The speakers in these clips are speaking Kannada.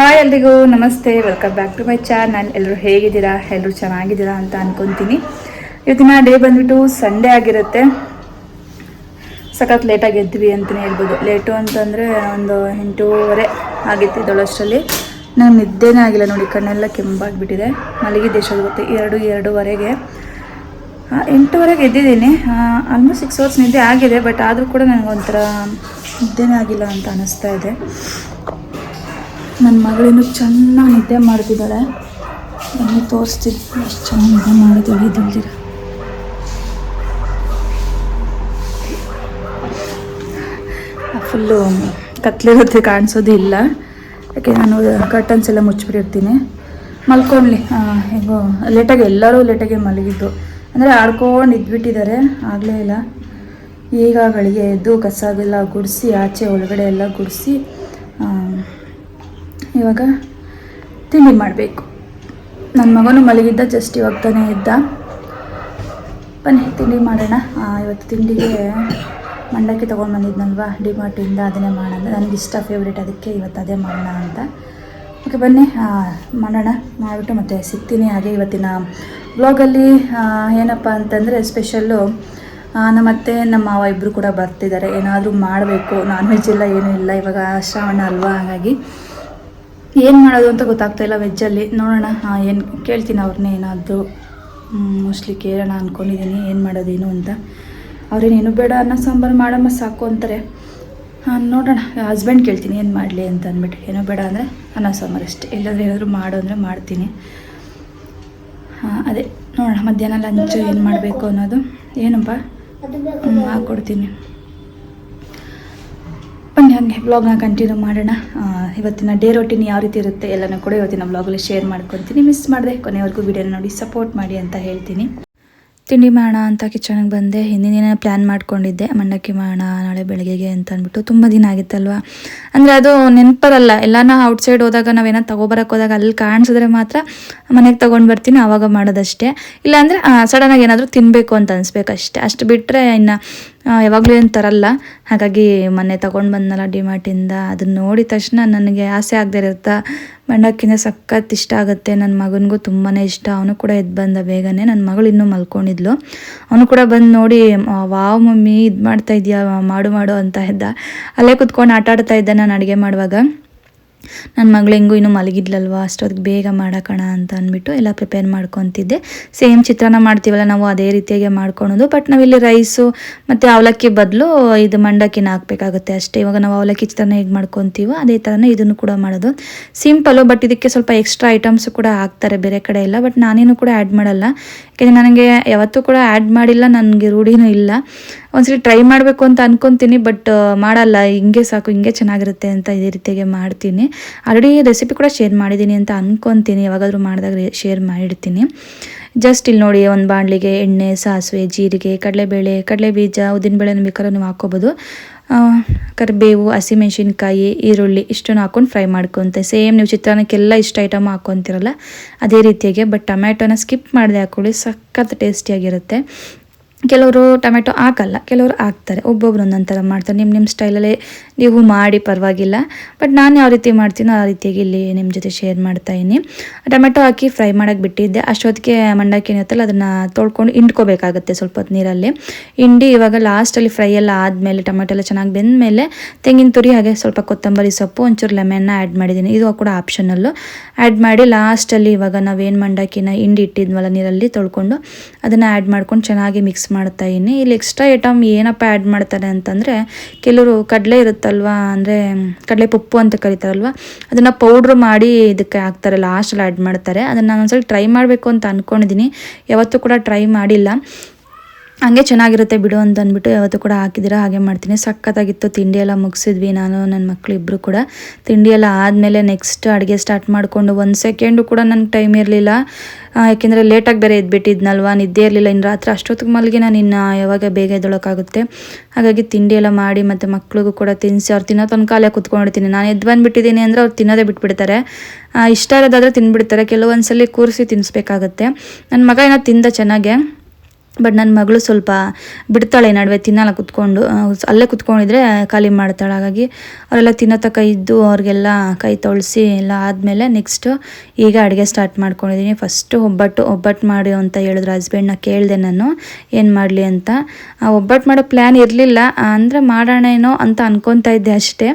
ಹಾಯ್ ಎಲ್ರಿಗೂ, ನಮಸ್ತೆ. Welcome back to my channel ಎಲ್ಲರೂ ಹೇಗಿದ್ದೀರಾ? ಎಲ್ಲರೂ ಚೆನ್ನಾಗಿದ್ದೀರಾ ಅಂತ ಅನ್ಕೊಂತೀನಿ. ಇವತ್ತಿನ ಡೇ ಬಂದ್ಬಿಟ್ಟು ಸಂಡೇ ಆಗಿರುತ್ತೆ. ಸಖತ್ ಲೇಟಾಗಿ ಎದ್ವಿ ಅಂತಲೇ ಹೇಳ್ಬೋದು. ಲೇಟು ಅಂತಂದರೆ ಒಂದು ಎಂಟೂವರೆ ಆಗಿತ್ತು ಇದೊಳಷ್ಟರಲ್ಲಿ. ನಾನು ನಿದ್ದೆನೇ ಆಗಿಲ್ಲ ನೋಡಿ, ಕಣ್ಣೆಲ್ಲ ಕೆಂಪಾಗಿಬಿಟ್ಟಿದೆ. ಮಲಗಿದ್ದೆ ಎಷ್ಟೊತ್ತು ಗೊತ್ತೆ. ಎರಡು, ಎರಡೂವರೆಗೆ. ಎಂಟೂವರೆಗೆ ಎದ್ದಿದ್ದೀನಿ. ಆಲ್ಮೋಸ್ಟ್ ಸಿಕ್ಸ್ ಅವರ್ಸ್ ನಿದ್ದೆ ಆಗಿದೆ ಬಟ್ ಆದರೂ ಕೂಡ ನನಗೊಂಥರ ನಿದ್ದೆನೇ ಆಗಿಲ್ಲ ಅಂತ ಅನ್ನಿಸ್ತಾ ಇದೆ. ನನ್ನ ಮಗಳೇನು ಚೆನ್ನಾಗಿ ನಿದ್ದೆ ಮಾಡ್ತಿದ್ದಾಳೆ. ನಾನು ತೋರಿಸ್ತೀನಿ. ಎಷ್ಟು ಚೆನ್ನಾಗಿ ನಿದ್ದೆ ಮಾಡಿದ್ದೀವಿ ಇದ್ದಿರ ಫುಲ್ಲು ಕತ್ಲಿರುತ್ತೆ, ಕಾಣಿಸೋದು ಇಲ್ಲ. ಯಾಕೆ, ನಾನು ಕರ್ಟನ್ಸ್ ಎಲ್ಲ ಮುಚ್ಚಿಬಿಟ್ಟಿರ್ತೀನಿ. ಮಲ್ಕೊಂಡ್ಲಿ ಹೇಗೋ ಲೇಟಾಗಿ ಎಲ್ಲರೂ ಲೇಟಾಗಿ ಮಲಗಿದ್ದು. ಅಂದರೆ ಆಡ್ಕೊಂಡು ಇದ್ಬಿಟ್ಟಿದ್ದಾರೆ, ಆಗಲೇ ಇಲ್ಲ. ಈಗ ಬೆಳಿಗ್ಗೆ ಎದ್ದು ಕಸ ಎಲ್ಲ ಗುಡಿಸಿ, ಆಚೆ ಒಳಗಡೆ ಎಲ್ಲ ಗುಡಿಸಿ ಇವಾಗ ತಿಂಡಿ ಮಾಡಬೇಕು. ನನ್ನ ಮಗನು ಮಲಗಿದ್ದ ಜಸ್ಟ್ ಇವಾಗ ತಾನೇ ಇದ್ದ ಬನ್ನಿ, ತಿಂಡಿ ಮಾಡೋಣ. ಇವತ್ತು ತಿಂಡಿಗೆ ಮಂಡಕ್ಕಿ ತೊಗೊಂಡು ಡಿ ಡಿಮಾರ್ಟಿಂದ ಅದನ್ನೇ ಮಾಡೋಣ. ನನಗೆ ಇಷ್ಟ ಫೇವ್ರೇಟ್ ಅದಕ್ಕೆ ಇವತ್ತು ಅದೇ ಮಾಡೋಣ ಅಂತ. ಓಕೆ ಬನ್ನಿ. ಮಾಡೋಣ. ಮಾಡಿಬಿಟ್ಟು ಮತ್ತೆ ಸಿಗ್ತೀನಿ ಹಾಗೆ ಇವತ್ತಿನ ಬ್ಲಾಗಲ್ಲಿ ಏನಪ್ಪ ಅಂತಂದರೆ ಸ್ಪೆಷಲ್ಲು ನಮ್ಮ ಅತ್ತೆ, ನಮ್ಮ ಮಾವ ಇಬ್ಬರು ಕೂಡ ಬರ್ತಿದ್ದಾರೆ. ಏನಾದರೂ ಮಾಡಬೇಕು. ನಾನ್ ವೆಜ್ ಇಲ್ಲ ಏನೂ ಇಲ್ಲ. ಇವಾಗ ಶ್ರಾವಣ ಅಲ್ವಾ, ಹಾಗಾಗಿ. ಏನು ಮಾಡೋದು ಅಂತ ಗೊತ್ತಾಗ್ತಾ ಇಲ್ಲ ವೆಜ್ಜಲ್ಲಿ ನೋಡೋಣ. ಏನು ಕೇಳ್ತೀನಿ ಅವ್ರನ್ನೇ ಏನಾದರೂ. ಮೋಸ್ಟ್ಲಿ ಕೇಳೋಣ ಅಂದ್ಕೊಂಡಿದ್ದೀನಿ ಏನು ಮಾಡೋದೇನು ಅಂತ. ಅವ್ರೇನೇನು ಬೇಡ, ಅನ್ನ ಸಾಂಬಾರು ಮಾಡಮ್ಮ ಸಾಕು ಅಂತಾರೆ. ಹಾಂ, ನೋಡೋಣ. ಹಸ್ಬೆಂಡ್ ಕೇಳ್ತೀನಿ ಏನು ಮಾಡಲಿ ಅಂತ ಅಂದ್ಬಿಟ್ಟು. ಏನೋ ಬೇಡ ಅಂದರೆ ಅನ್ನ ಸಾಂಬಾರು ಅಷ್ಟೇ. ಇಲ್ಲಾಂದರೆ ಏನಾದರೂ ಮಾಡು ಅಂದರೆ ಮಾಡ್ತೀನಿ. ಹಾಂ, ಅದೇ. ನೋಡೋಣ. ಮಧ್ಯಾಹ್ನ ಲಂಚು ಏನು ಮಾಡಬೇಕು ಅನ್ನೋದು. ಏನಪ್ಪ? ಹಾಕ್ಕೊಡ್ತೀನಿ ಹಾಗೆ ಬ್ಲಾಗ್ನ ಕಂಟಿನ್ಯೂ ಮಾಡೋಣ. ಇವತ್ತಿನ ಡೇ ರೊಟೀನ್ ಯಾವ ರೀತಿ ಇರುತ್ತೆ ಎಲ್ಲನೂ ಕೂಡ ಇವತ್ತಿನ ಬ್ಲಾಗಲ್ಲಿ ಶೇರ್ ಮಾಡ್ಕೊತೀನಿ ಮಿಸ್ ಮಾಡಿದೆ, ಕೊನೆವರೆಗೂ ವಿಡಿಯೋ ನೋಡಿ ಸಪೋರ್ಟ್ ಮಾಡಿ ಅಂತ ಹೇಳ್ತೀನಿ. ತಿಂಡಿ ಮಾಡೋಣ ಅಂತ ಕಿಚನಿಗೆ ಬಂದೆ. ಹಿಂದಿನ ದಿನ ಪ್ಲ್ಯಾನ್ ಮಾಡ್ಕೊಂಡಿದ್ದೆ. ಮಂಡಕ್ಕಿ ಮಾಡೋಣ, ನಾಳೆ ಬೆಳಗ್ಗೆಗೆ ಅಂತ ಅಂದ್ಬಿಟ್ಟು ತುಂಬ ದಿನ ಆಗಿತ್ತಲ್ವ? ಅಂದರೆ ಅದು ನೆನಪರಲ್ಲ, ಎಲ್ಲಾನ ಔಟ್ಸೈಡ್ ಹೋದಾಗ ನಾವೇನೋ ತೊಗೊಬರಕ್ಕೆ ಹೋದಾಗ ಅಲ್ಲಿ ಕಾಣಿಸಿದ್ರೆ ಮಾತ್ರ ಮನೆಗೆ ತೊಗೊಂಡು ಬರ್ತೀನಿ ಆವಾಗ ಮಾಡೋದಷ್ಟೇ. ಇಲ್ಲಾಂದರೆ ಸಡನ್ನಾಗಿ ಏನಾದರೂ ತಿನ್ನಬೇಕು ಅಂತ ಅನಿಸ್ಬೇಕಷ್ಟೇ. ಅಷ್ಟು ಬಿಟ್ಟರೆ ಇನ್ನು ಯಾವಾಗಲೂ ಏನು ತರಲ್ಲ. ಹಾಗಾಗಿ ಮೊನ್ನೆ ತೊಗೊಂಡು ಬಂದನಲ್ಲ ಡಿಮಾರ್ಟಿಂದ ಅದನ್ನ ನೋಡಿದ ತಕ್ಷಣ ನನಗೆ ಆಸೆ ಆಗದೆ ಇರುತ್ತಾ ಮಂಡಕ್ಕಿನ ಸಖತ್ ಇಷ್ಟ ಆಗುತ್ತೆ. ನನ್ನ ಮಗನಿಗೂ ತುಂಬಾ ಇಷ್ಟ. ಅವನು ಕೂಡ ಎದ್ದು ಬಂದ ಬೇಗನೆ. ನನ್ನ ಮಗಳು ಇನ್ನೂ ಮಲ್ಕೊಂಡಿದ್ಲು. ಅವನು ಕೂಡ ಬಂದು ನೋಡಿ "ಆ, ವಾವ್ ಮಮ್ಮಿ ಇದು ಮಾಡ್ತಾ ಇದೆಯಾ? ಮಾಡು ಮಾಡು ಅಂತ ಇದ್ದ. ಅಲ್ಲೇ ಕುತ್ಕೊಂಡು ಆಟ ಆಡ್ತಾ ಇದ್ದೆ ನಾನು ಅಡುಗೆ ಮಾಡುವಾಗ. ನನ್ನ ಮಗಳು ಹೆಂಗೂ ಇನ್ನೂ ಮಲಗಿದ್ಲಲ್ವ ಅಷ್ಟೊತ್ತಿಗೆ ಬೇಗ ಮಾಡೋಕೋಣ ಅಂತ ಅಂದ್ಬಿಟ್ಟು ಎಲ್ಲ ಪ್ರಿಪೇರ್ ಮಾಡ್ಕೊತಿದ್ದೆ. ಸೇಮ್ ಚಿತ್ರಾನ್ನ ಮಾಡ್ತೀವಲ್ಲ, ನಾವು ಅದೇ ರೀತಿಯಾಗಿ ಮಾಡ್ಕೊಳೋದು ಬಟ್ ನಾವಿಲ್ಲಿ ರೈಸು ಮತ್ತು ಅವಲಕ್ಕಿ ಬದಲು ಇದು ಮಂಡಕ್ಕಿನ ಹಾಕಬೇಕಾಗುತ್ತೆ ಅಷ್ಟೇ. ಇವಾಗ ನಾವು ಅವಲಕ್ಕಿ ಚಿತ್ರಾನ್ನ ಹೇಗೆ ಮಾಡ್ಕೊತೀವೋ ಅದೇ ಥರನೇ ಇದನ್ನು ಕೂಡ ಮಾಡೋದು. ಸಿಂಪಲ್ಲು ಬಟ್ ಇದಕ್ಕೆ ಸ್ವಲ್ಪ ಎಕ್ಸ್ಟ್ರಾ ಐಟಮ್ಸ್ ಕೂಡ ಹಾಕ್ತಾರೆ ಬೇರೆ ಕಡೆ ಎಲ್ಲ ಬಟ್ ನಾನೇನು ಕೂಡ ಆ್ಯಡ್ ಮಾಡಲ್ಲ. ಯಾಕೆಂದರೆ ನನಗೆ ಯಾವತ್ತೂ ಕೂಡ ಆ್ಯಡ್ ಮಾಡಿಲ್ಲ, ನನಗೆ ರೂಢಿನೂ ಇಲ್ಲ. ಒಂದ್ಸಲಿ ಟ್ರೈ ಮಾಡಬೇಕು ಅಂತ ಅನ್ಕೊಂತೀನಿ ಬಟ್ ಮಾಡಲ್ಲ. ಹಿಂಗೆ ಸಾಕು, ಹಿಂಗೆ ಚೆನ್ನಾಗಿರುತ್ತೆ ಅಂತ ಇದೇ ರೀತಿಯಾಗಿ ಮಾಡ್ತೀನಿ. ಆಲ್ರೆಡಿ ರೆಸಿಪಿ ಕೂಡ ಶೇರ್ ಮಾಡಿದ್ದೀನಿ ಅಂತ ಅನ್ಕೊಂತೀನಿ. ಯಾವಾಗಾದರೂ ಮಾಡಿದಾಗ ಶೇರ್ ಮಾಡಿರ್ತೀನಿ. ಜಸ್ಟ್ ಇಲ್ಲಿ ನೋಡಿ, ಒಂದು ಬಾಣಲಿಗೆ ಎಣ್ಣೆ, ಸಾಸಿವೆ, ಜೀರಿಗೆ, ಕಡಲೆಬೇಳೆ ಕಡಲೆ ಬೀಜ ಉದ್ದಿನಬೇಳೆನ ಬೇಕಾದ್ರೆ ನೀವು ಹಾಕೋಬೋದು ಕರಿಬೇವು, ಹಸಿಮೆಣಸಿನ್ಕಾಯಿ, ಈರುಳ್ಳಿ ಇಷ್ಟನ್ನು ಹಾಕ್ಕೊಂಡು ಫ್ರೈ ಮಾಡ್ಕೊತೆ. ಸೇಮ್ ನೀವು ಚಿತ್ರಾನ್ನಕ್ಕೆಲ್ಲ ಇಷ್ಟ ಐಟಮ್ ಹಾಕ್ಕೊತಿರಲ್ಲ, ಅದೇ ರೀತಿಯಾಗಿ. ಬಟ್ ಟೊಮ್ಯಾಟೊನ ಸ್ಕಿಪ್ ಮಾಡದೆ ಹಾಕ್ಕೊಳ್ಳಿ ಸಖತ್ ಟೇಸ್ಟಿಯಾಗಿರುತ್ತೆ ಕೆಲವರು ಟೊಮೆಟೊ ಹಾಕಲ್ಲ, ಕೆಲವರು ಹಾಕ್ತಾರೆ. ಒಬ್ಬೊಬ್ರು ಒಂದೊಂದು ಥರ ಮಾಡ್ತಾರೆ. ನಿಮ್ಮ ನಿಮ್ಮ ಸ್ಟೈಲಲ್ಲೇ ನೀವು ಮಾಡಿ ಪರವಾಗಿಲ್ಲ. ಬಟ್ ನಾನು ಯಾವ ರೀತಿ ಮಾಡ್ತೀನೋ ಆ ರೀತಿಯಾಗಿ ಇಲ್ಲಿ ನಿಮ್ಮ ಜೊತೆ ಶೇರ್ ಮಾಡ್ತಾ ಇದ್ದೀನಿ. ಟೊಮೆಟೊ ಹಾಕಿ ಫ್ರೈ ಮಾಡೋಕ್ಕೆ ಬಿಟ್ಟಿದ್ದೆ. ಅಷ್ಟೊತ್ತಿಗೆ ಮಂಡಕ್ಕಿ ಏನಿರುತ್ತಲ್ಲ, ಅದನ್ನು ತೊಳ್ಕೊಂಡು ಹಿಂಡ್ಕೋಬೇಕಾಗುತ್ತೆ ಸ್ವಲ್ಪ ಹೊತ್ತು ನೀರಲ್ಲಿ. ಹಿಂಡಿ ಇವಾಗ ಲಾಸ್ಟಲ್ಲಿ ಫ್ರೈ ಎಲ್ಲ ಆದಮೇಲೆ ಟೊಮೆಟೊ ಎಲ್ಲ ಚೆನ್ನಾಗಿ ಬೆಂದಮೇಲೆ ತೆಂಗಿನ ತುರಿ, ಹಾಗೆ ಸ್ವಲ್ಪ ಕೊತ್ತಂಬರಿ ಸೊಪ್ಪು, ಒಂಚೂರು ಲೆಮೆನ್ನ ಆ್ಯಡ್ ಮಾಡಿದ್ದೀನಿ. ಇದು ಕೂಡ ಆಪ್ಷನಲ್ಲು ಆ್ಯಡ್ ಮಾಡಿ ಲಾಸ್ಟಲ್ಲಿ ಇವಾಗ ನಾವೇನು ಮಂಡಕ್ಕಿನ ಹಿಂಡಿ ಇಟ್ಟಿದ್ವಲ್ಲ ನೀರಲ್ಲಿ ತೊಳ್ಕೊಂಡು, ಅದನ್ನು ಆ್ಯಡ್ ಮಾಡ್ಕೊಂಡು ಚೆನ್ನಾಗಿ ಮಿಕ್ಸ್ ಮಾಡ್ತಾ ಇದ್ದೀನಿ. ಇಲ್ಲಿ ಎಕ್ಸ್ಟ್ರಾ ಐಟಮ್ ಏನಪ್ಪ ಆ್ಯಡ್ ಮಾಡ್ತಾರೆ ಅಂತಂದರೆ, ಕೆಲವರು ಕಡಲೆ ಇರುತ್ತಲ್ವಾ, ಅಂದರೆ ಕಡಲೆ ಪಪ್ಪು ಅಂತ ಕರಿತಾರಲ್ವ, ಅದನ್ನು ಪೌಡ್ರ್ ಮಾಡಿ ಇದಕ್ಕೆ ಹಾಕ್ತಾರೆ ಲಾಸ್ಟಲ್ಲಿ ಆ್ಯಡ್ ಮಾಡ್ತಾರೆ. ಅದನ್ನು ನಾನು ಒಂದ್ಸಲ ಟ್ರೈ ಮಾಡಬೇಕು ಅಂತ ಅಂದ್ಕೊಂಡಿದ್ದೀನಿ ಯಾವತ್ತೂ ಕೂಡ ಟ್ರೈ ಮಾಡಿಲ್ಲ. ಹಂಗೆ ಚೆನ್ನಾಗಿರುತ್ತೆ ಬಿಡು ಅಂತ ಅಂದ್ಬಿಟ್ಟು ಯಾವತ್ತೂ ಕೂಡ ಹಾಕಿದ್ದೀರಾ, ಹಾಗೆ ಮಾಡ್ತೀನಿ. ಸಖತ್ತಾಗಿತ್ತು, ತಿಂಡಿ ಎಲ್ಲ ಮುಗಿಸಿದ್ವಿ ನಾನು ನನ್ನ ಮಕ್ಕಳು ಇಬ್ಬರು ಕೂಡ. ತಿಂಡಿ ಎಲ್ಲ ಆದಮೇಲೆ ನೆಕ್ಸ್ಟ್ ಅಡುಗೆ ಸ್ಟಾರ್ಟ್ ಮಾಡಿಕೊಂಡು ಒಂದು ಸೆಕೆಂಡು ಕೂಡ ನನಗೆ ಟೈಮ್ ಇರಲಿಲ್ಲ. ಯಾಕೆಂದರೆ ಲೇಟಾಗಿ ಬೇರೆ ಎದ್ಬಿಟ್ಟಿದ್ನಲ್ವಾ, ನಿದ್ದೆ ಇರಲಿಲ್ಲ. ಇನ್ನು ರಾತ್ರಿ ಅಷ್ಟೊತ್ತಿಗೆ ಮಲಗಿ ನಾನು ಇನ್ನು ಯಾವಾಗ ಬೇಗ ಎದ್ದೊಳಕ್ಕಾಗುತ್ತೆ. ಹಾಗಾಗಿ ತಿಂಡಿ ಎಲ್ಲ ಮಾಡಿ ಮತ್ತು ಮಕ್ಳಿಗೂ ಕೂಡ ತಿನ್ನಿಸಿ ಅವ್ರು ತಿನ್ನೋ ತನಕ ಅಲ್ಲೇ ಕುತ್ಕೊಂಡಿರ್ತೀನಿ. ನಾನು ಎದ್ದು ಬಂದುಬಿಟ್ಟಿದ್ದೀನಿ ಅಂದರೆ ಅವ್ರು ತಿನ್ನೋದೇ ಬಿಟ್ಬಿಡ್ತಾರೆ. ಇಷ್ಟ ಇರೋದಾದರೆ ತಿನ್ಬಿಡ್ತಾರೆ. ಕೆಲವೊಂದ್ಸಲಿ ಕೂರಿಸಿ ತಿನ್ನಿಸ್ಬೇಕಾಗತ್ತೆ ನನ್ನ ಮಗ ಏನೋ ತಿಂದ ಚೆನ್ನಾಗೆ. ಬಟ್ ನನ್ನ ಮಗಳು ಸ್ವಲ್ಪ ಬಿಡ್ತಾಳೆ ನಡುವೆ, ತಿನ್ನಲ್ಲ ಕುತ್ಕೊಂಡು. ಅಲ್ಲೇ ಕುತ್ಕೊಂಡಿದ್ರೆ ಖಾಲಿ ಮಾಡ್ತಾಳೆ. ಹಾಗಾಗಿ ಅವರೆಲ್ಲ ತಿನ್ನೋ ತಕ ಇದ್ದು ಅವ್ರಿಗೆಲ್ಲ ಕೈ ತೊಳಸಿ ಎಲ್ಲ ಆದಮೇಲೆ ನೆಕ್ಸ್ಟು ಈಗ ಅಡುಗೆ ಸ್ಟಾರ್ಟ್ ಮಾಡ್ಕೊಂಡಿದ್ದೀನಿ ಫಸ್ಟು ಒಬ್ಬಟ್ಟು ಒಬ್ಬಟ್ಟು ಮಾಡಿ ಅಂತ ಹೇಳಿದ್ರು ಹಸ್ಬೆಂಡ್ನ ಕೇಳಿದೆ ನಾನು, ಏನು ಮಾಡಲಿ ಅಂತ. ಒಬ್ಬಟ್ಟು ಮಾಡೋ ಪ್ಲ್ಯಾನ್ ಇರಲಿಲ್ಲ. ಅಂದರೆ ಮಾಡೋಣ ಏನೋ ಅಂತ ಅನ್ಕೊತಾ ಇದ್ದೆ ಅಷ್ಟೇ.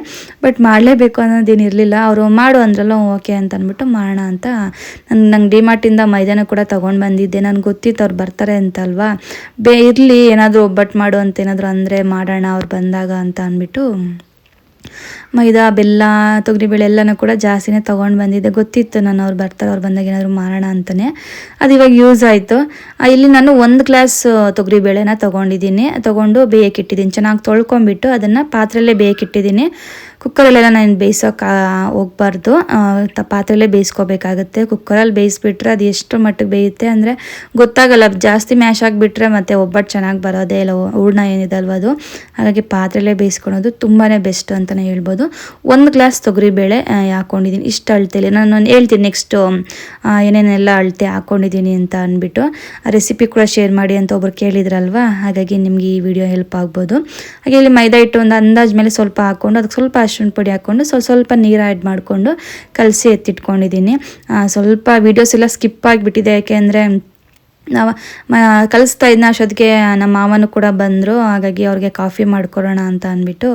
ಬಟ್ ಮಾಡಲೇಬೇಕು ಅನ್ನೋದೇನು ಇರಲಿಲ್ಲ. ಅವರು ಮಾಡು ಅಂದ್ರಲ್ಲ, ಓಕೆ ಅಂತ ಅಂದ್ಬಿಟ್ಟು ಮಾಡೋಣ ಅಂತ. ನಾನು, ನಂಗೆ ಡಿಮಾರ್ಟಿಂದ ಮೈದಾನ ಕೂಡ ತೊಗೊಂಡು ಬಂದಿದ್ದೆ. ನನಗೆ ಗೊತ್ತಿತ್ತು ಅವ್ರು ಬರ್ತಾರೆ ಅಂತ ಅಲ್ವಾ? ಬೇ, ಇರಲಿ, ಏನಾದರೂ ಒಬ್ಬಟ್ಟು ಮಾಡು ಅಂತ ಏನಾದರೂ ಅಂದರೆ ಮಾಡೋಣ, ಅವ್ರು ಬಂದಾಗ ಅಂತ ಅಂದ್ಬಿಟ್ಟು, ಮೈದಾ, ಬೆಲ್ಲ ತೊಗರಿಬೇಳೆ ಎಲ್ಲನೂ ಕೂಡ ಜಾಸ್ತಿನೇ ತೊಗೊಂಡು ಬಂದಿದ್ದೆ. ಗೊತ್ತಿತ್ತು ನಾನು ಅವ್ರು ಬರ್ತಾರೆ, ಅವ್ರು ಬಂದಾಗ ಏನಾದರೂ ಮಾರೋಣ ಅಂತಲೇ ಅದು ಇವಾಗ ಯೂಸ್ ಆಯಿತು. ಇಲ್ಲಿ ನಾನು ಒಂದು ಗ್ಲಾಸ್ ತೊಗರಿಬೇಳೆನ ತೊಗೊಂಡಿದ್ದೀನಿ. ತೊಗೊಂಡು ಬೇಯಕ್ಕೆ ಇಟ್ಟಿದ್ದೀನಿ. ಚೆನ್ನಾಗಿ ತೊಳ್ಕೊಂಬಿಟ್ಟು ಅದನ್ನು ಪಾತ್ರೆಯಲ್ಲೇ ಬೇಯಕ್ಕೆ ಇಟ್ಟಿದ್ದೀನಿ. ಕುಕ್ಕರಲ್ಲೆಲ್ಲ ನಾನು ಬೇಯಿಸೋಕೆ ಹೋಗ್ಬಾರ್ದು. ಪಾತ್ರೆಯಲ್ಲೇ ಬೇಯಿಸ್ಕೋಬೇಕಾಗುತ್ತೆ. ಕುಕ್ಕರಲ್ಲಿ ಬೇಯಿಸ್ಬಿಟ್ರೆ ಅದು ಎಷ್ಟು ಮಟ್ಟಿಗೆ ಬೇಯುತ್ತೆ ಅಂದರೆ ಗೊತ್ತಾಗಲ್ಲ, ಜಾಸ್ತಿ ಮ್ಯಾಶ್ ಆಗಿಬಿಟ್ರೆ ಮತ್ತು ಒಬ್ಬಟ್ಟು ಚೆನ್ನಾಗಿ ಬರೋದೇ ಇಲ್ಲ. ಹೂರ್ಣ ಏನಿದೆ ಅಲ್ವ ಅದು. ಹಾಗಾಗಿ ಪಾತ್ರೆಯಲ್ಲೇ ಬೇಯಿಸ್ಕೊಳೋದು ತುಂಬಾ ಬೆಸ್ಟ್ ಅಂತಲೇ ಹೇಳ್ಬೋದು. ಒಂದು ಗ್ಲಾಸ್ ತೊಗರಿಬೇಳೆ ಹಾಕ್ಕೊಂಡಿದ್ದೀನಿ ಇಷ್ಟು ಅಳ್ತೇಲಿ. ನಾನು ಹೇಳ್ತೀನಿ ನೆಕ್ಸ್ಟು ಏನೇನೆಲ್ಲ ಅಳತೆ ಹಾಕ್ಕೊಂಡಿದ್ದೀನಿ ಅಂತ ಅಂದ್ಬಿಟ್ಟು. ಆ ರೆಸಿಪಿ ಕೂಡ ಶೇರ್ ಮಾಡಿ ಅಂತ ಒಬ್ರು ಕೇಳಿದ್ರಲ್ವಾ? ಹಾಗಾಗಿ ನಿಮಗೆ ಈ ವಿಡಿಯೋ ಹೆಲ್ಪ್ ಆಗ್ಬೋದು. ಹಾಗೆ ಇಲ್ಲಿ ಮೈದಾ ಹಿಟ್ಟು ಒಂದು ಅಂದಾಜ್ ಮೇಲೆ ಸ್ವಲ್ಪ ಹಾಕ್ಕೊಂಡು ಅದಕ್ಕೆ ಸ್ವಲ್ಪ ಅರಿಶಿಣ ಪುಡಿ ಹಾಕ್ಕೊಂಡು ಸ್ವಲ್ಪ ಸ್ವಲ್ಪ ನೀರು ಆ್ಯಡ್ ಮಾಡಿಕೊಂಡು ಕಲಸಿ ಎತ್ತಿಟ್ಕೊಂಡಿದ್ದೀನಿ. ಸ್ವಲ್ಪ ವೀಡಿಯೋಸ್ ಎಲ್ಲ ಸ್ಕಿಪ್ ಆಗಿಬಿಟ್ಟಿದೆ. ಯಾಕೆಂದರೆ ನಾವು ಕಲಿಸ್ತಾ ಇದ್ನ ಅಷ್ಟೊತ್ತಿಗೆ ನಮ್ಮ ಮಾವನು ಕೂಡ ಬಂದರು, ಹಾಗಾಗಿ ಅವ್ರಿಗೆ ಕಾಫಿ ಮಾಡ್ಕೊಡೋಣ ಅಂತ ಅಂದ್ಬಿಟ್ಟು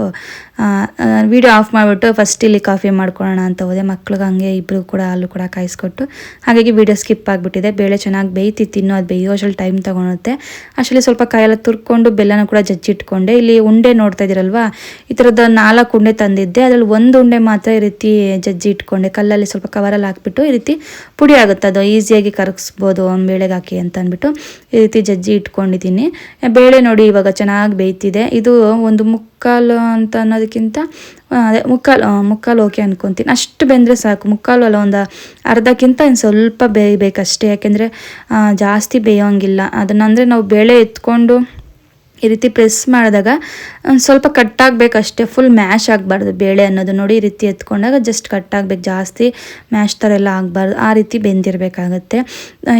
ವಿಡಿಯೋ ಆಫ್ ಮಾಡಿಬಿಟ್ಟು ಫಸ್ಟ್ ಇಲ್ಲಿ ಕಾಫಿ ಮಾಡ್ಕೊಳ್ಳೋಣ ಅಂತ ಹೋದೆ. ಮಕ್ಳಿಗೆ ಹಂಗೆ ಇಬ್ಬರು ಕೂಡ ಅಲ್ಲೂ ಕೂಡ ಕಾಯಿಸ್ಕೊಟ್ಟು, ಹಾಗಾಗಿ ವೀಡಿಯೋ ಸ್ಕಿಪ್ ಆಗಿಬಿಟ್ಟಿದೆ. ಬೇಳೆ ಚೆನ್ನಾಗಿ ಬೇಯ್ತಿ, ತಿನ್ನು, ಅದು ಬೇಯೋ ಅಷ್ಟರಲ್ಲಿ ಟೈಮ್ ತೊಗೊಳುತ್ತೆ. ಅಷ್ಟರಲ್ಲಿ ಸ್ವಲ್ಪ ಕಾಯೆಲ್ಲ ತುರ್ಕೊಂಡು ಬೆಲ್ಲನ ಕೂಡ ಜಜ್ಜಿಟ್ಕೊಂಡೆ. ಇಲ್ಲಿ ಉಂಡೆ ನೋಡ್ತಾ ಇದ್ದೀರಲ್ವಾ, ಈ ಥರದ ನಾಲ್ಕು ಉಂಡೆ ತಂದಿದ್ದೆ. ಅದರಲ್ಲಿ ಒಂದು ಉಂಡೆ ಮಾತ್ರ ಈ ರೀತಿ ಜಜ್ಜಿ ಇಟ್ಕೊಂಡೆ. ಕಲ್ಲಲ್ಲಿ ಸ್ವಲ್ಪ ಕವರಲ್ಲಿ ಹಾಕ್ಬಿಟ್ಟು ಈ ರೀತಿ ಪುಡಿ ಆಗುತ್ತೆ. ಅದು ಈಸಿಯಾಗಿ ಕರಗಿಸ್ಬೋದು ಬೇಳೆಗೆ ಹಾಕಿ ಅಂತ. ಅಂದ್ಬಿಟ್ಟು ಈ ರೀತಿ ಜಜ್ಜಿ ಇಟ್ಕೊಂಡಿದ್ದೀನಿ. ಬೇಳೆ ನೋಡಿ ಇವಾಗ ಚೆನ್ನಾಗಿ ಬೇಯ್ತಿದೆ. ಇದು ಒಂದು ಮುಕ್ಕಾಲು ಅಂತ ಅನ್ನೋದಕ್ಕಿಂತ ಅದೇ ಮುಕ್ಕಾಲು ಮುಕ್ಕಾಲು ಓಕೆ ಅನ್ಕೊತೀನಿ. ಅಷ್ಟು ಬೆಂದರೆ ಸಾಕು. ಮುಕ್ಕಾಲು ಅಲ್ಲ, ಒಂದು ಅರ್ಧಕ್ಕಿಂತ ಇನ್ನು ಸ್ವಲ್ಪ ಬೇಯಬೇಕಷ್ಟೇ. ಯಾಕೆಂದರೆ ಜಾಸ್ತಿ ಬೇಯೋಂಗಿಲ್ಲ. ಅದನ್ನಂದರೆ ನಾವು ಬೇಳೆ ಎತ್ಕೊಂಡು ಈ ರೀತಿ ಪ್ರೆಸ್ ಮಾಡಿದಾಗ ಒಂದು ಸ್ವಲ್ಪ ಕಟ್ ಆಗಬೇಕಷ್ಟೇ ಫುಲ್ ಮ್ಯಾಶ್ ಆಗಬಾರ್ದು ಬೇಳೆ ಅನ್ನೋದು ನೋಡಿ ಈ ರೀತಿ ಎತ್ಕೊಂಡಾಗ ಜಸ್ಟ್ ಕಟ್ ಆಗಬೇಕು. ಜಾಸ್ತಿ ಮ್ಯಾಶ್ ಥರ ಎಲ್ಲ ಆಗಬಾರ್ದು. ಆ ರೀತಿ ಬೆಂದಿರಬೇಕಾಗತ್ತೆ.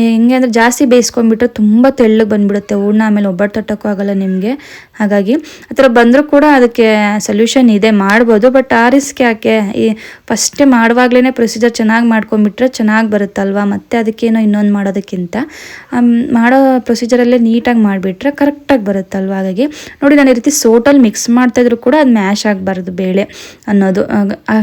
ಹೆಂಗೆ ಅಂದರೆ ಜಾಸ್ತಿ ಬೇಯಿಸ್ಕೊಂಡ್ಬಿಟ್ರೆ ತುಂಬ ತೆಳ್ಳಗೆ ಬಂದುಬಿಡುತ್ತೆ. ಹೂರ್ಣ ಆಮೇಲೆ ಒಬ್ಬಟ್ಟು ತಟ್ಟೋಕ್ಕೂ ಆಗಲ್ಲ ನಿಮಗೆ. ಹಾಗಾಗಿ ಆ ಥರ ಬಂದರೂ ಕೂಡ ಅದಕ್ಕೆ ಸೊಲ್ಯೂಷನ್ ಇದೆ. ಮಾಡ್ಬೋದು ಬಟ್ ಆ ರಿಸ್ಕ್ ಯಾಕೆ? ಈ ಫಸ್ಟೇ ಮಾಡುವಾಗಲೇ ಪ್ರೊಸೀಜರ್ ಚೆನ್ನಾಗಿ ಮಾಡ್ಕೊಂಬಿಟ್ರೆ ಚೆನ್ನಾಗಿ ಬರುತ್ತಲ್ವಾ? ಮತ್ತೆ ಅದಕ್ಕೇನೋ ಇನ್ನೊಂದು ಮಾಡೋದಕ್ಕಿಂತ. ಮಾಡೋ ಪ್ರೊಸೀಜರಲ್ಲೇ ನೀಟಾಗಿ ಮಾಡಿಬಿಟ್ರೆ ಕರೆಕ್ಟಾಗಿ ಬರುತ್ತಲ್ವ? ಹಾಗಾಗಿ ನೋಡಿ, ನಾನು ಈ ರೀತಿ ಸೋಟಲ್ಲಿ ಮಿಕ್ಸ್ ಮಾಡ್ತಾ ಇದ್ರು ಕೂಡ ಅದು ಮ್ಯಾಶ್ ಆಗಬಾರ್ದು ಬೇಳೆ ಅನ್ನೋದು.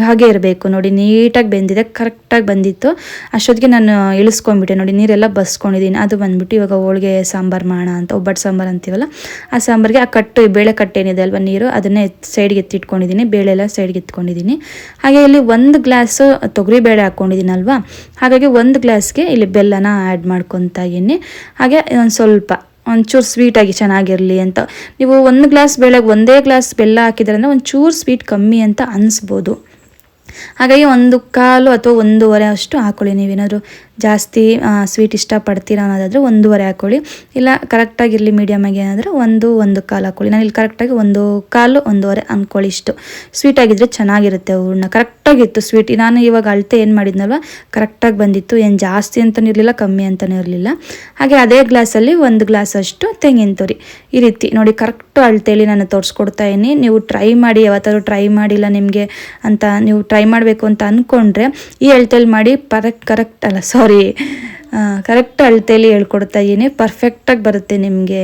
ಹಾಗೆ ಇರಬೇಕು. ನೋಡಿ, ನೀಟಾಗಿ ಬೆಂದಿದೆ ಕರೆಕ್ಟಾಗಿ ಬಂದಿತ್ತು. ಅಷ್ಟೊತ್ತಿಗೆ ನಾನು ಇಳಿಸ್ಕೊಂಡ್ಬಿಟ್ಟೆ. ನೋಡಿ, ನೀರೆಲ್ಲ ಬಸ್ಕೊಂಡಿದ್ದೀನಿ. ಅದು ಬಂದ್ಬಿಟ್ಟು ಇವಾಗ ಹೋಳಿಗೆ ಸಾಂಬಾರು ಮಾಡೋಣ ಅಂತ, ಒಬ್ಬಟ್ಟು ಸಾಂಬಾರು ಅಂತೀವಲ್ಲ, ಆ ಸಾಂಬಾರಿಗೆ ಆ ಕಟ್ಟು ಬೇಳೆ ಕಟ್ಟೇನಿದೆ ಅಲ್ವಾ, ನೀರು, ಅದನ್ನೇ ಸೈಡ್ಗೆ ಎತ್ತಿಟ್ಕೊಂಡಿದ್ದೀನಿ. ಬೇಳೆ ಎಲ್ಲ ಸೈಡ್ಗೆ ಎತ್ಕೊಂಡಿದ್ದೀನಿ ಹಾಗೆ ಇಲ್ಲಿ ಒಂದು ಗ್ಲಾಸು ತೊಗರಿ ಬೇಳೆ ಹಾಕ್ಕೊಂಡಿದ್ದೀನಲ್ವಾ ಹಾಗಾಗಿ ಒಂದು ಗ್ಲಾಸ್ಗೆ ಇಲ್ಲಿ ಬೆಲ್ಲನ ಆ್ಯಡ್ ಮಾಡ್ಕೊತಾ ಇದ್ದೀನಿ. ಹಾಗೆ ಒಂದು ಸ್ವಲ್ಪ ಒಂಚೂರು ಸ್ವೀಟಾಗಿ ಚೆನ್ನಾಗಿರಲಿ ಅಂತ. ನೀವು ಒಂದು ಗ್ಲಾಸ್ ಬೆಳಗ್ಗೆ ಒಂದೇ ಗ್ಲಾಸ್ ಬೆಲ್ಲ ಹಾಕಿದ್ರೆ ಅಂದರೆ ಒಂಚೂರು ಸ್ವೀಟ್ ಕಮ್ಮಿ ಅಂತ ಅನಿಸ್ಬೋದು. ಹಾಗಾಗಿ ಒಂದು ಕಾಲು ಅಥವಾ ಒಂದೂವರೆ ಅಷ್ಟು ಹಾಕೊಳ್ಳಿ. ನೀವೇನಾದರೂ ಜಾಸ್ತಿ ಸ್ವೀಟ್ ಇಷ್ಟಪಡ್ತೀರಾ ಅನ್ನೋದಾದರೆ ಒಂದೂವರೆ ಹಾಕೊಳ್ಳಿ. ಇಲ್ಲ ಕರೆಕ್ಟಾಗಿರಲಿ ಮೀಡಿಯಮಾಗಿ ಏನಾದರೂ ಒಂದು ಒಂದು ಕಾಲು ಹಾಕೊಳ್ಳಿ. ನಾನು ಇಲ್ಲಿ ಕರೆಕ್ಟಾಗಿ ಒಂದು ಕಾಲು, ಒಂದೂವರೆ ಅಂದ್ಕೊಳ್ಳಿ ಇಷ್ಟು. ಸ್ವೀಟಾಗಿದ್ದರೆ ಚೆನ್ನಾಗಿರುತ್ತೆ ಹೂರ್ಣ. ಕರೆಕ್ಟಾಗಿತ್ತು ಸ್ವೀಟ್ ನಾನು ಇವಾಗ ಅಳತೆ ಏನು ಮಾಡಿದ್ನಲ್ವ? ಕರೆಕ್ಟಾಗಿ ಬಂದಿತ್ತು. ಏನು ಜಾಸ್ತಿ ಅಂತಲೂ ಇರಲಿಲ್ಲ, ಕಮ್ಮಿ ಅಂತಲೂ ಇರಲಿಲ್ಲ. ಹಾಗೆ ಅದೇ ಗ್ಲಾಸಲ್ಲಿ ಒಂದು ಗ್ಲಾಸ್ ಅಷ್ಟು ತೆಂಗಿನ ತುರಿ. ಈ ರೀತಿ ನೋಡಿ, ಕರೆಕ್ಟು ಅಳತೆಯಲ್ಲಿ ನಾನು ತೋರಿಸ್ಕೊಡ್ತಾ ಇದ್ದೀನಿ. ನೀವು ಟ್ರೈ ಮಾಡಿ, ಯಾವತ್ತಾದ್ರೂ ಟ್ರೈ ಮಾಡಿಲ್ಲ ನಿಮಗೆ ಅಂತ, ನೀವು ಟ್ರೈ ಮಾಡಬೇಕು ಅಂತ ಅಂದ್ಕೊಂಡ್ರೆ ಈ ಅಳತೆಯಲ್ಲಿ ಮಾಡಿ ಪರಕ್, ಕರೆಕ್ಟ್ ಅಲ್ಲ ಸಾರಿ ಕರೆಕ್ಟ್ ಅಳತೆಯಲ್ಲಿ ಹೇಳ್ಕೊಡ್ತಾ ಇದ್ದೀನಿ. ಪರ್ಫೆಕ್ಟಾಗಿ ಬರುತ್ತೆ ನಿಮಗೆ.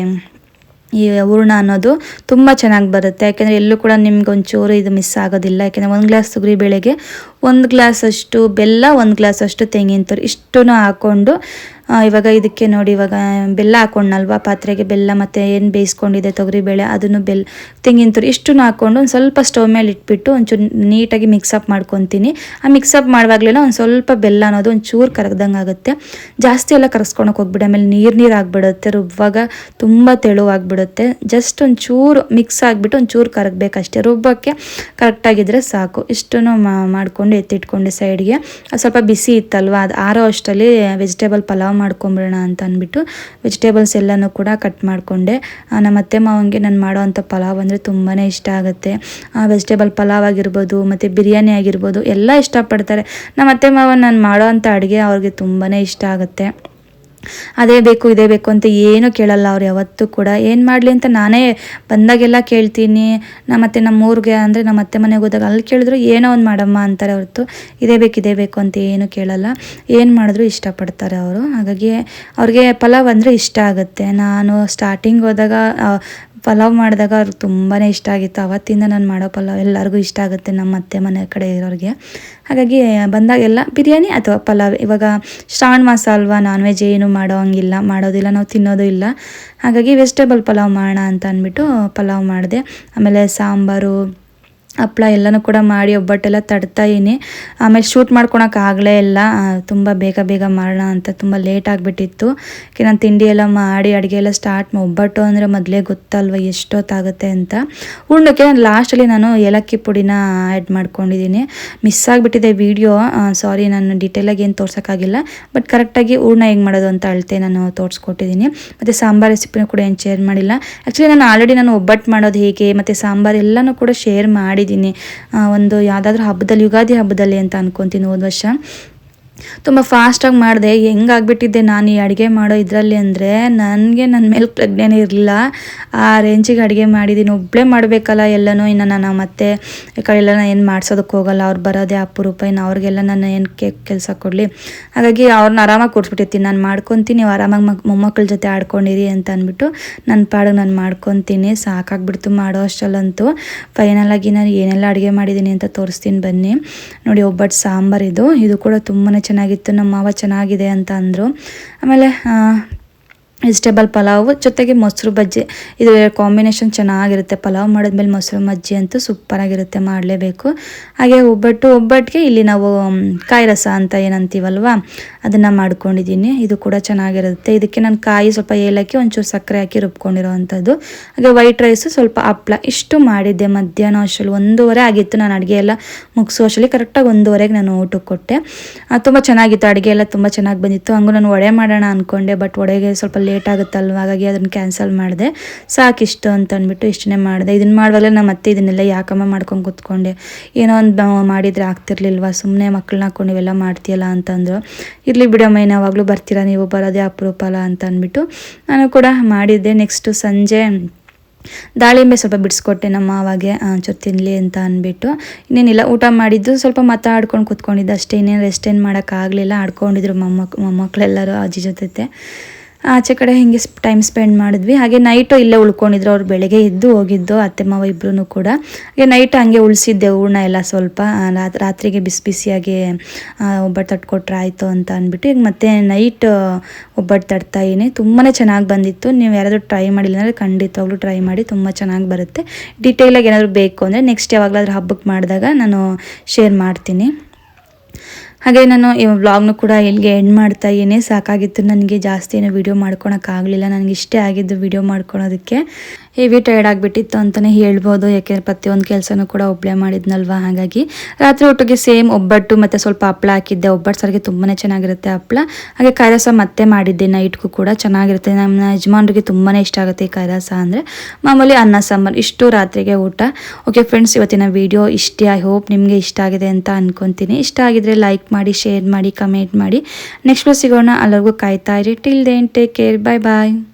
ಈ ಹೂರ್ಣ ಅನ್ನೋದು ತುಂಬ ಚೆನ್ನಾಗಿ ಬರುತ್ತೆ. ಯಾಕೆಂದರೆ ಎಲ್ಲೂ ಕೂಡ ನಿಮ್ಗೆ ಒಂಚೂರು ಇದು ಮಿಸ್ ಆಗೋದಿಲ್ಲ. ಯಾಕೆಂದರೆ ಒಂದು ಗ್ಲಾಸ್ ತೊಗರಿ ಬೇಳೆಗೆ ಒಂದು ಗ್ಲಾಸ್ ಅಷ್ಟು, ಬೆಲ್ಲ ಒಂದು ಗ್ಲಾಸ್ ಅಷ್ಟು ತೆಂಗಿನ ತುರಿ ಇಷ್ಟನ್ನು ಹಾಕ್ಕೊಂಡು ಇವಾಗ ಇದಕ್ಕೆ ನೋಡಿ ಇವಾಗ ಬೆಲ್ಲ ಹಾಕೊಂಡ್ನಲ್ವಾ ಪಾತ್ರೆಗೆ, ಬೆಲ್ಲ ಮತ್ತು ಏನು ಬೇಯಿಸ್ಕೊಂಡಿದೆ ತೊಗರಿಬೇಳೆ ಅದನ್ನು ಬೆಲ್ಲ ತೆಂಗಿನ ತುರಿ ಇಷ್ಟನ್ನು ಹಾಕ್ಕೊಂಡು ಒಂದು ಸ್ವಲ್ಪ ಸ್ಟವ್ ಮೇಲೆ ಇಟ್ಬಿಟ್ಟು ಒಂಚೂರು ನೀಟಾಗಿ ಮಿಕ್ಸಪ್ ಮಾಡ್ಕೊತೀನಿ. ಆ ಮಿಕ್ಸಪ್ ಮಾಡುವಾಗಲೇ ಒಂದು ಸ್ವಲ್ಪ ಬೆಲ್ಲ ಅನ್ನೋದು ಒಂಚೂರು ಚೂರು ಕರಗ್ದಂಗೆ ಆಗುತ್ತೆ. ಜಾಸ್ತಿ ಎಲ್ಲ ಕರಸ್ಕೊಳಕ್ಕೆ ಹೋಗ್ಬಿಡಿ, ಆಮೇಲೆ ನೀರು ನೀರು ಆಗಿಬಿಡುತ್ತೆ ರುಬ್ಬಾಗ ತುಂಬ ತೆಳುವಾಗ್ಬಿಡುತ್ತೆ. ಜಸ್ಟ್ ಒಂಚೂರು ಚೂರು ಮಿಕ್ಸ್ ಆಗಿಬಿಟ್ಟು ಒಂಚೂರು ಚೂರು ಕರಗಬೇಕಷ್ಟೇ. ರುಬ್ಬಕ್ಕೆ ಕರೆಕ್ಟಾಗಿದ್ದರೆ ಸಾಕು. ಇಷ್ಟನ್ನು ಮಾಡಿಕೊಂಡು ಎತ್ತಿಟ್ಕೊಂಡೆ ಸೈಡ್ಗೆ. ಸ್ವಲ್ಪ ಬಿಸಿ ಇತ್ತಲ್ವ, ಅದು ಆರೋ ಅಷ್ಟರಲ್ಲಿ ವೆಜಿಟೇಬಲ್ ಪಲಾವ್ ಮಾಡ್ಕೊಂಬಿಡೋಣ ಅಂತ ಅಂದ್ಬಿಟ್ಟು ವೆಜಿಟೇಬಲ್ಸ್ ಎಲ್ಲನೂ ಕೂಡ ಕಟ್ ಮಾಡಿಕೊಂಡೆ. ನಮ್ಮ ಅತ್ತೆ ಮಾವನಿಗೆ ನಾನು ಮಾಡೋ ಅಂಥ ಪಲಾವ್ ಅಂದರೆ ತುಂಬಾ ಇಷ್ಟ ಆಗುತ್ತೆ. ವೆಜಿಟೇಬಲ್ ಪಲಾವ್ ಆಗಿರ್ಬೋದು, ಮತ್ತು ಬಿರಿಯಾನಿ ಆಗಿರ್ಬೋದು, ಎಲ್ಲ ಇಷ್ಟಪಡ್ತಾರೆ. ನಮ್ಮ ಅತ್ತೆ ಮಾವ ನಾನು ಮಾಡೋ ಅಂಥ ಅಡುಗೆ ಅವ್ರಿಗೆ ತುಂಬಾ ಇಷ್ಟ ಆಗುತ್ತೆ. ಅದೇ ಬೇಕು, ಇದೇ ಬೇಕು ಅಂತ ಏನೂ ಕೇಳಲ್ಲ ಅವ್ರು, ಯಾವತ್ತೂ ಕೂಡ. ಏನು ಮಾಡಲಿ ಅಂತ ನಾನೇ ಬಂದಾಗೆಲ್ಲ ಕೇಳ್ತೀನಿ. ನಮ್ಮ ಮತ್ತೆ ನಮ್ಮ ಊರಿಗೆ ಅಂದರೆ ನಮ್ಮ ಅತ್ತೆ ಮನೆಗೆ ಹೋದಾಗ ಅಲ್ಲಿ ಕೇಳಿದ್ರು, ಏನೋ ಒಂದು ಮಾಡಮ್ಮ ಅಂತಾರೆ ಹೊರತು. ಇದೇ ಬೇಕು ಇದೇ ಬೇಕು ಅಂತ ಏನು ಕೇಳಲ್ಲ. ಏನು ಮಾಡಿದ್ರು ಇಷ್ಟಪಡ್ತಾರೆ ಅವರು. ಹಾಗಾಗಿ ಅವ್ರಿಗೆ ಪಲಾವ್ ಅಂದರೆ ಇಷ್ಟ ಆಗುತ್ತೆ. ನಾನು ಸ್ಟಾರ್ಟಿಂಗ್ ಹೋದಾಗ ಪಲಾವ್ ಮಾಡಿದಾಗ ಅವ್ರಿಗೆ ತುಂಬಾ ಇಷ್ಟ ಆಗಿತ್ತು. ಅವತ್ತಿಂದ ನಾನು ಮಾಡೋ ಪಲಾವ್ ಎಲ್ಲರಿಗೂ ಇಷ್ಟ ಆಗುತ್ತೆ ನಮ್ಮ ಅತ್ತೆ ಮನೆ ಕಡೆ ಇರೋರಿಗೆ. ಹಾಗಾಗಿ ಬಂದಾಗೆಲ್ಲ ಬಿರಿಯಾನಿ ಅಥವಾ ಪಲಾವ್, ಇವಾಗ ಶ್ರಾವಣ ಮಾಸ ಅಲ್ವಾ ನಾನ್ ವೆಜ್ ಏನು ಮಾಡೋ ಹಂಗಿಲ್ಲ, ಮಾಡೋದಿಲ್ಲ, ನಾವು ತಿನ್ನೋದು ಇಲ್ಲ. ಹಾಗಾಗಿ ವೆಜಿಟೇಬಲ್ ಪಲಾವ್ ಮಾಡೋಣ ಅಂತ ಅಂದ್ಬಿಟ್ಟು ಪಲಾವ್ ಮಾಡಿದೆ. ಆಮೇಲೆ ಸಾಂಬಾರು ಹಪ್ಳ ಎಲ್ಲನೂ ಕೂಡ ಮಾಡಿ ಒಬ್ಬಟ್ಟೆಲ್ಲ ತಡ್ತಾ ಇದೀನಿ ಆಮೇಲೆ ಶೂಟ್ ಮಾಡ್ಕೊಳಕ್ಕೆ ಆಗಲೇ ಇಲ್ಲ. ತುಂಬ ಬೇಗ ಬೇಗ ಮಾಡೋಣ ಅಂತ ತುಂಬ ಲೇಟ್ ಆಗಿಬಿಟ್ಟಿತ್ತು. ನಾನು ತಿಂಡಿ ಎಲ್ಲ ಮಾಡಿ ಅಡುಗೆ ಎಲ್ಲ ಸ್ಟಾರ್ಟ್ ಒಬ್ಬಟ್ಟು ಅಂದರೆ ಮೊದಲೇ ಗೊತ್ತಲ್ವ ಎಷ್ಟೊತ್ತಾಗುತ್ತೆ ಅಂತ. ಉಣ್ಣಕ್ಕೆ ಲಾಸ್ಟಲ್ಲಿ ನಾನು ಏಲಕ್ಕಿ ಪುಡಿನ ಆ್ಯಡ್ ಮಾಡ್ಕೊಂಡಿದ್ದೀನಿ. ಮಿಸ್ ಆಗಿಬಿಟ್ಟಿದೆ ವಿಡಿಯೋ ಸಾರಿ ನಾನು ಡೀಟೇಲಾಗಿ ಏನು ತೋರ್ಸೋಕ್ಕಾಗಿಲ್ಲ. ಬಟ್ ಕರೆಕ್ಟಾಗಿ ಹೂರ್ಣ ಹೆಂಗೆ ಮಾಡೋದು ಅಂತ ಅಳತೆ ನಾನು ತೋರಿಸ್ಕೊಟ್ಟಿದ್ದೀನಿ. ಮತ್ತು ಸಾಂಬಾರ್ ರೆಸಿಪಿನೂ ಕೂಡ ಏನು ಶೇರ್ ಮಾಡಿಲ್ಲ. ಆ್ಯಕ್ಚುಲಿ ನಾನು ಆಲ್ರೆಡಿ ನಾನು ಒಬ್ಬಟ್ಟು ಮಾಡೋದು ಹೇಗೆ, ಮತ್ತು ಸಾಂಬಾರ್ ಎಲ್ಲನೂ ಕೂಡ ಶೇರ್ ಮಾಡಿದ್ದೀನಿ. ಒಂದು ಯಾವುದಾದ್ರೂ ಹಬ್ಬದಲ್ಲಿ ಯುಗಾದಿ ಹಬ್ಬದಲ್ಲಿ ಅಂತ ಅನ್ಕೊತೀನಿ ಹೋದ ವರ್ಷ. ತುಂಬ ಫಾಸ್ಟಾಗಿ ಮಾಡಿದೆ. ಹೆಂಗಾಗ್ಬಿಟ್ಟಿದ್ದೆ ನಾನು ಈ ಅಡುಗೆ ಮಾಡೋ ಇದರಲ್ಲಿ ಅಂದರೆ, ನನಗೆ ನನ್ನ ಮೇಲೆ ಪ್ರಜ್ಞೆನೇ ಇರಲಿಲ್ಲ. ಆ ರೇಂಜಿಗೆ ಅಡುಗೆ ಮಾಡಿದ್ದೀನಿ ಒಬ್ಬಳೇ ಮಾಡಬೇಕಲ್ಲ ಎಲ್ಲನೂ. ಇನ್ನು ನಾನು ಮತ್ತೆ ಎಲ್ಲ ಏನು ಮಾಡ್ಸೋದಕ್ಕೆ ಹೋಗಲ್ಲ. ಅವ್ರು ಬರೋದೇ ಅಪರೂಪ ಇನ್ನು ಅವ್ರಿಗೆಲ್ಲ ನಾನು ಏನು ಕೆಲಸ ಕೊಡಲಿ. ಹಾಗಾಗಿ ಅವ್ರನ್ನ ಆರಾಮಾಗಿ ಕೊಡ್ಸ್ಬಿಟ್ಟಿರ್ತೀನಿ. ನಾನು ಮಾಡ್ಕೊತೀನಿ. ನೀವು ಆರಾಮಾಗಿ ಮಕ್ ಮೊಮ್ಮಕ್ಕಳ ಜೊತೆ ಆಡ್ಕೊಂಡಿರಿ ಅಂತ ಅಂದ್ಬಿಟ್ಟು ನನ್ನ ಪಾಡಿಗೆ ನಾನು ಮಾಡ್ಕೊತೀನಿ. ಸಾಕಾಗ್ಬಿಡ್ತು ಮಾಡೋ ಅಷ್ಟಲ್ಲಂತೂ. ಫೈನಲಾಗಿ ನಾನು ಏನೆಲ್ಲ ಅಡುಗೆ ಮಾಡಿದ್ದೀನಿ ಅಂತ ತೋರಿಸ್ತೀನಿ ಬನ್ನಿ. ನೋಡಿ ಒಬ್ಬಟ್ಟು ಸಾಂಬಾರು ಇದು. ಇದು ಕೂಡ ತುಂಬಾ ಚೆನ್ನಾಗಿತ್ತು ನಮ್ಮ ಮಾವ ಚೆನ್ನಾಗಿದೆ ಅಂತ ಅಂದರು. ಆಮೇಲೆ ವೆಜಿಟೇಬಲ್ ಪಲಾವು ಜೊತೆಗೆ ಮೊಸರು ಬಜ್ಜಿ. ಇದು ಕಾಂಬಿನೇಷನ್ ಚೆನ್ನಾಗಿರುತ್ತೆ. ಪಲಾವ್ ಮಾಡಿದ್ಮೇಲೆ ಮೊಸರು ಮಜ್ಜಿ ಅಂತೂ ಸೂಪರಾಗಿರುತ್ತೆ ಮಾಡಲೇಬೇಕು. ಹಾಗೆ ಒಬ್ಬಟ್ಟು, ಒಬ್ಬಟ್ಟಿಗೆ ಇಲ್ಲಿ ನಾವು ಕಾಯಿ ರಸ ಅಂತ ಏನಂತೀವಲ್ವ, ಅದನ್ನು ಮಾಡ್ಕೊಂಡಿದ್ದೀನಿ. ಇದು ಕೂಡ ಚೆನ್ನಾಗಿರುತ್ತೆ. ಇದಕ್ಕೆ ನಾನು ಕಾಯಿ ಸ್ವಲ್ಪ ಏಲಕ್ಕಿ, ಒಂಚೂರು ಸಕ್ಕರೆ ಹಾಕಿ ರುಬ್ಕೊಂಡಿರೋ ಅಂಥದ್ದು ಹಾಗೆ ವೈಟ್ ರೈಸು ಸ್ವಲ್ಪ ಹಪ್ಳ. ಇಷ್ಟು ಮಾಡಿದ್ದೆ ಮಧ್ಯಾಹ್ನ ಅಷ್ಟರಲ್ಲಿ. ಒಂದೂವರೆ ಆಗಿತ್ತು ನಾನು ಅಡುಗೆ ಎಲ್ಲ ಮುಗಿಸೋ ಅಷ್ಟರಲ್ಲಿ. ಕರೆಕ್ಟಾಗಿ ಒಂದೂವರೆಗೆ ನಾನು ಊಟಕ್ಕೆ ಕೊಟ್ಟೆ. ತುಂಬ ಚೆನ್ನಾಗಿತ್ತು. ಅಡುಗೆ ಎಲ್ಲ ತುಂಬ ಚೆನ್ನಾಗಿ ಬಂದಿತ್ತು. ಹಂಗೂ ನಾನು ವಡೆ ಮಾಡೋಣ ಅಂದ್ಕೊಂಡೆ ಬಟ್ ವಡೆಗೆ ಸ್ವಲ್ಪ ಲೇಟ್ ಆಗುತ್ತಲ್ವ? ಹಾಗಾಗಿ ಅದನ್ನು ಕ್ಯಾನ್ಸಲ್ ಮಾಡಿದೆ. ಸಾಕಿಷ್ಟು ಅಂತ ಅಂದ್ಬಿಟ್ಟು ಇಷ್ಟನ್ನೇ ಮಾಡಿದೆ. ಇದನ್ನು ಮಾಡುವಾಗಲೇ ನಮ್ಮ ಮತ್ತೆ ಇದನ್ನೆಲ್ಲ ಯಾಕಮ್ಮ ಮಾಡ್ಕೊಂಡು ಕೂತ್ಕೊಂಡೆ. ಏನೋ ಒಂದು ಮಾಡಿದರೆ ಆಗ್ತಿರ್ಲಿಲ್ವ? ಸುಮ್ಮನೆ ಮಕ್ಕಳನ್ನ ಹಾಕೊಂಡು ಇವೆಲ್ಲ ಮಾಡ್ತೀಯಲ್ಲ ಅಂತಂದರು. ಇರಲಿ ಬಿಡಮ್ಮ ಯಾವಾಗಲೂ ಬರ್ತೀರಾ? ನೀವು ಬರೋದೇ ಅಪರೂಪ ಅಲ್ಲ ಅಂತ ಅಂದ್ಬಿಟ್ಟು ನಾನು ಕೂಡ ಮಾಡಿದ್ದೆ. ನೆಕ್ಸ್ಟು ಸಂಜೆ ದಾಳಿಂಬೆ ಸ್ವಲ್ಪ ಬಿಡಿಸ್ಕೊಟ್ಟೆ ನಮ್ಮ ಅವಾಗೆ ಚೂರು ತಿನ್ನಲಿ ಅಂತ ಅಂದ್ಬಿಟ್ಟು. ಇನ್ನೇನಿಲ್ಲ, ಊಟ ಮಾಡಿದ್ದು. ಸ್ವಲ್ಪ ಮಾತಾಡ್ಕೊಂಡು ಕೂತ್ಕೊಂಡಿದ್ದೆ. ಅಷ್ಟೇ, ಇನ್ನೇನು ರೆಸ್ಟ್ ಏನು ಮಾಡೋಕ್ಕಾಗಲಿಲ್ಲ. ಆಡ್ಕೊಂಡಿದ್ರು ಮೊಮ್ಮಕ್ ಮೊಮ್ಮಕ್ಕಳೆಲ್ಲರೂ ಅಜ್ಜಿ ಜೊತೆ ಆಚೆ ಕಡೆ ಹಿಂಗೆ ಟೈಮ್ ಸ್ಪೆಂಡ್ ಮಾಡಿದ್ವಿ. ಹಾಗೆ ನೈಟು ಇಲ್ಲೇ ಉಳ್ಕೊಂಡಿದ್ರು. ಅವ್ರು ಬೆಳಗ್ಗೆ ಎದ್ದು ಹೋಗಿದ್ದು, ಅತ್ತೆ, ಮಾವ ಇಬ್ಬರೂ ಕೂಡ. ಹಾಗೆ ನೈಟ್ ಹಂಗೆ ಉಳಿಸಿದ್ದೆ ಹೂರ್ಣ ಎಲ್ಲ ಸ್ವಲ್ಪ ರಾತ್ರಿಗೆ ಬಿಸಿ ಬಿಸಿಯಾಗಿ ಒಬ್ಬಟ್ಟು ತಟ್ಕೊಟ್ರೆ ಆಯಿತು ಅಂತ ಅಂದ್ಬಿಟ್ಟು ಈಗ ಮತ್ತೆ ನೈಟ್ ಒಬ್ಬಟ್ಟು ತಡ್ತಾ ಇದೀನಿ. ತುಂಬಾ ಚೆನ್ನಾಗಿ ಬಂದಿತ್ತು. ನೀವು ಯಾರಾದರೂ ಟ್ರೈ ಮಾಡಿಲ್ಲ ಅಂದರೆ ಖಂಡಿತವಾಗ್ಲೂ ಟ್ರೈ ಮಾಡಿ, ತುಂಬ ಚೆನ್ನಾಗಿ ಬರುತ್ತೆ. ಡೀಟೇಲಾಗಿ ಏನಾದರೂ ಬೇಕು ಅಂದರೆ ನೆಕ್ಸ್ಟ್ ಯಾವಾಗಲಾದ್ರೂ ಹಬ್ಬಕ್ಕೆ ಮಾಡಿದಾಗ ನಾನು ಶೇರ್ ಮಾಡ್ತೀನಿ. ಹಾಗೆ ನಾನು ಈ ವ್ಲಾಗ್ನು ಕೂಡ ಇಲ್ಲಿಗೆ ಎಂಡ್ ಮಾಡ್ತಾ ಏನೇ ಸಾಕಾಗಿತ್ತು ನನಗೆ ಜಾಸ್ತಿ ಏನೋ ವೀಡಿಯೋ ಮಾಡ್ಕೊಳಕ್ಕಾಗಲಿಲ್ಲ. ನನಗೆ ಇಷ್ಟೇ ಆಗಿದ್ದು ವೀಡಿಯೋ ಮಾಡ್ಕೊಳೋದಕ್ಕೆ. ಹೆವಿ ಟೈರ್ಡ್ ಆಗಿಬಿಟ್ಟಿತ್ತು ಅಂತಲೇ ಹೇಳ್ಬೋದು ಯಾಕೆಂದರೆ ಪ್ರತಿಯೊಂದು ಕೆಲಸನೂ ಕೂಡ ಒಬ್ಬಳೆ ಮಾಡಿದ್ನಲ್ವ? ಹಾಗಾಗಿ ರಾತ್ರಿ ಊಟಕ್ಕೆ ಸೇಮ್ ಒಬ್ಬಟ್ಟು ಮತ್ತು ಸ್ವಲ್ಪ ಹಪ್ಪಳ ಹಾಕಿದ್ದೆ. ಒಬ್ಬಟ್ಟು ಸರಿಗೆ ತುಂಬಾ ಚೆನ್ನಾಗಿರುತ್ತೆ ಹಪ್ಪಳ ಹಾಗೆ ಕೈರಸ ಮತ್ತೆ ಮಾಡಿದ್ದೆ ನೈಟ್ಗೂ ಕೂಡ ಚೆನ್ನಾಗಿರುತ್ತೆ. ನಮ್ಮ ಯಜಮಾನ್ರಿಗೆ ತುಂಬಾ ಇಷ್ಟ ಆಗುತ್ತೆ ಈ ಕೈರಸ ಅಂದರೆ. ಮಾಮೂಲಿ ಅನ್ನ ಸಾಂಬಾರು, ಇಷ್ಟು ರಾತ್ರಿಗೆ ಊಟ. ಓಕೆ ಫ್ರೆಂಡ್ಸ್ ಇವತ್ತಿನ ವಿಡಿಯೋ ಇಷ್ಟೇ. ಐ ಹೋಪ್ ನಿಮಗೆ ಇಷ್ಟ ಆಗಿದೆ ಅಂತ ಅನ್ಕೊತೀನಿ. ಇಷ್ಟ ಆಗಿದ್ರೆ ಲೈಕ್ ಮಾಡಿ ಶೇರ್ ಮಾಡಿ ಕಮೆಂಟ್ ಮಾಡಿ. ನೆಕ್ಸ್ಟ್ ಸಿಗೋಣ. ಅಲ್ಲರಿಗೂ ಕಾಯ್ತಾ ಇರಿ. Till then take care bye bye